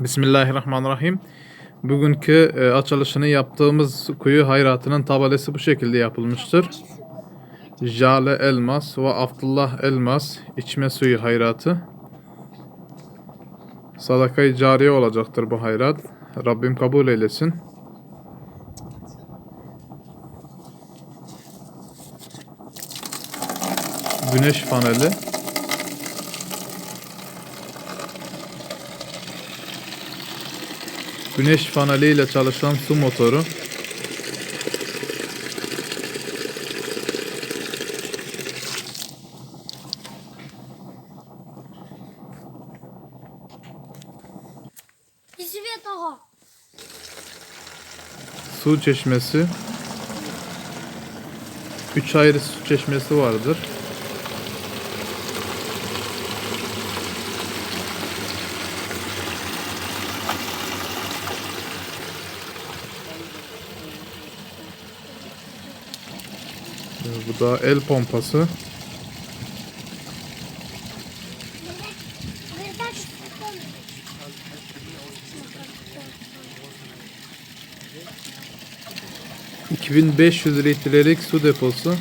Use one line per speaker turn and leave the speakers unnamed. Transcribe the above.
Bismillahirrahmanirrahim. Bugünkü e, açılışını yaptığımız kuyu hayratının tabelesi bu şekilde yapılmıştır. Jale Elmas ve Abdullah Elmas içme suyu hayratı. Sadakayı cariye olacaktır bu hayrat. Rabbim kabul eylesin. Güneş paneli. güneş paneliyle çalışan su motoru. Su çeşmesi. 3 ayrı su çeşmesi vardır. Ee, Bu da el pompası. ...2500 litrelik su deposu.